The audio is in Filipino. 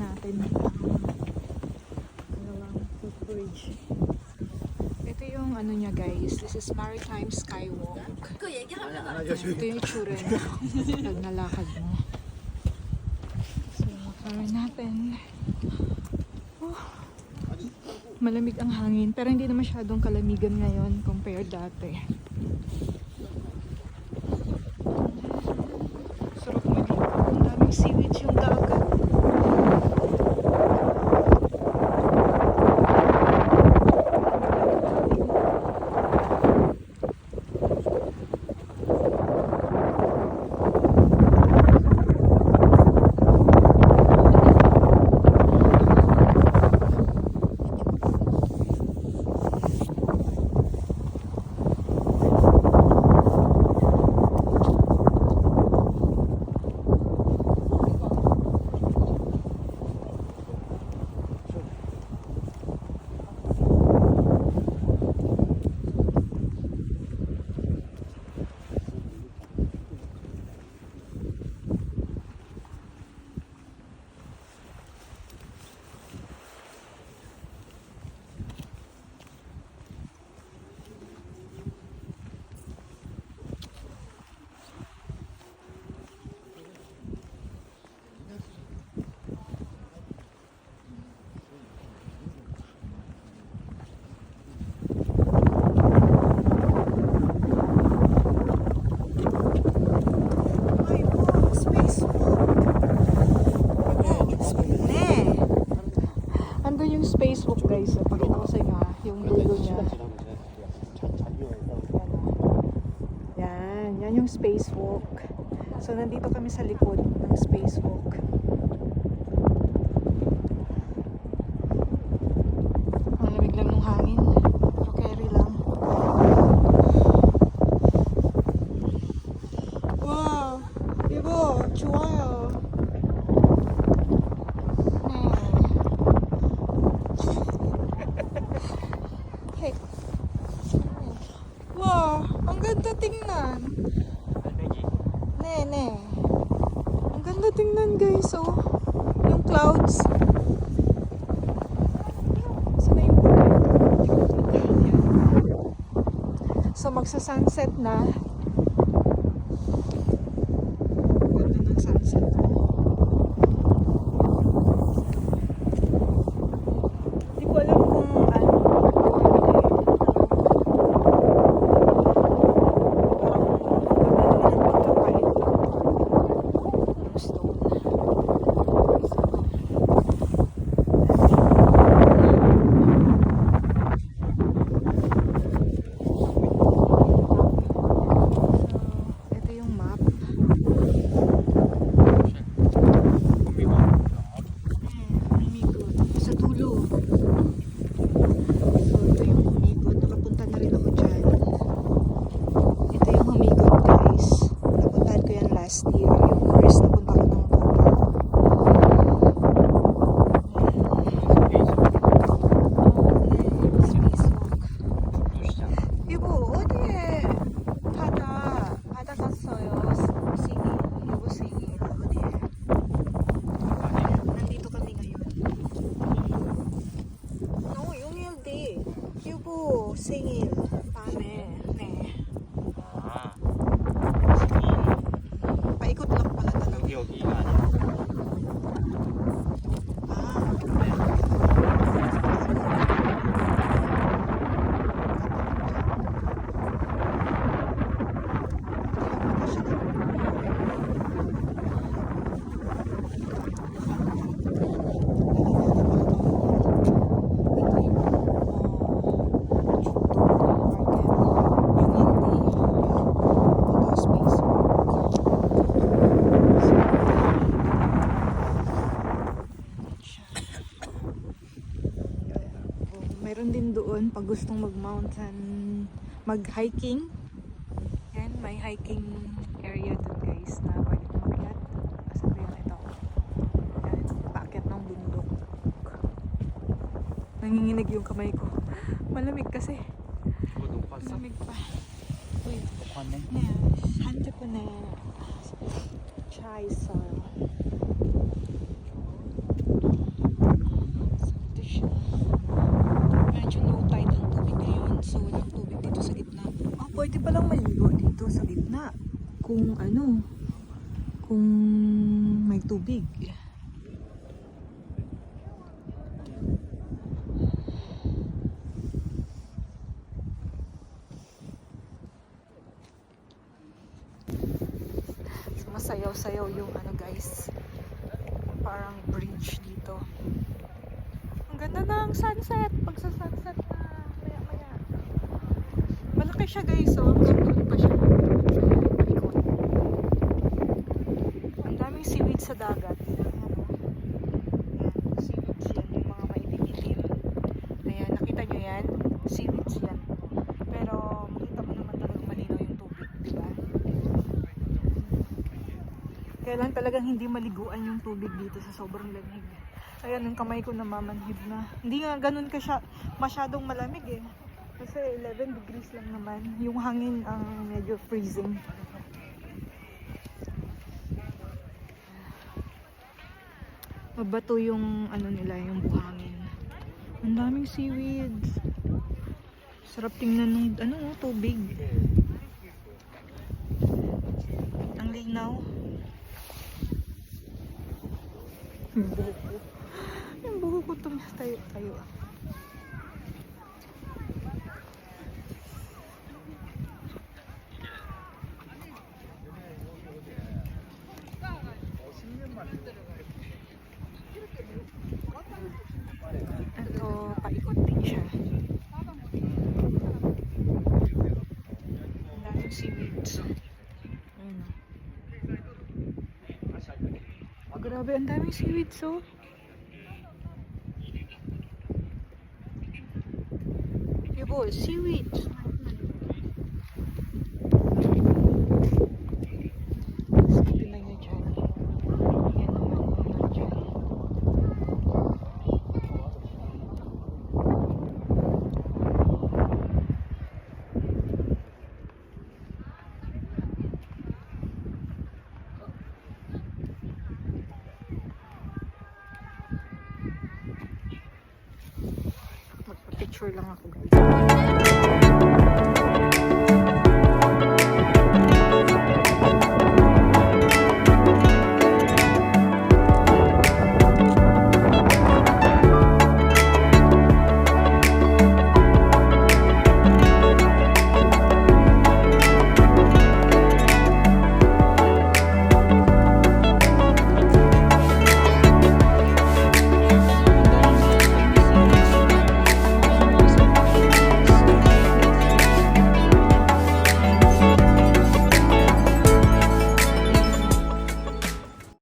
natin ang dalawang footbridge. Ito yung ano niya guys. This is Maritime Skywalk. Ito yung itsura niya pag nalakad mo. So, try natin. Oh, malamig ang hangin. Pero hindi na masyadong kalamigan ngayon compared dati. Sarap maligo. Ang daming seaweeds yung dagat. Ay po, spacewalk. Ne. Andun yung spacewalk guys. So, pakita ko sa inyo ha. Yung logo niya. Yan. Yan yung spacewalk. So, nandito kami sa likod ng spacewalk. Clouds. So, magsa-sunset na. Singil. Pame. yan pag gustong mag-mountain, mag-hiking. Yan, may hiking area dun guys na pwede umakyat. Kasi ba yan ito? Yan, paakyat ng bundok. Nanginginig yung kamay ko. Malamig kasi. Malamig pa. Wait. Yeah, 100 ko na. Try soil. Maliligo dito sa gitna. Kung ano, kung may tubig. Masayaw-sayaw yung ano guys. Parang bridge dito. Ang ganda ng sunset. Pag sa sunset na siya guys. So, doon pa siya. Kaya paikot. Ang daming seaweed sa dagat. Lang talagang hindi maliguan yung tubig dito sa sobrang lamig. Ayan, yung kamay ko namamanhid na. Hindi nga ganun ka siya masyadong malamig eh. Kasi 11 degrees lang naman. Yung hangin ang medyo freezing. Mabato yung ano nila, yung buhangin. Ang daming seaweeds. Sarap tingnan ng ano, oh, tubig. Ang linaw. Yung buhok ko. Yung buhok ko tum Ito, paikot din siya. Daming seaweeds. Ayun oh. Grabe, ang daming seaweeds oh. Yubo, seaweeds. Magpa-picture lang ako guys.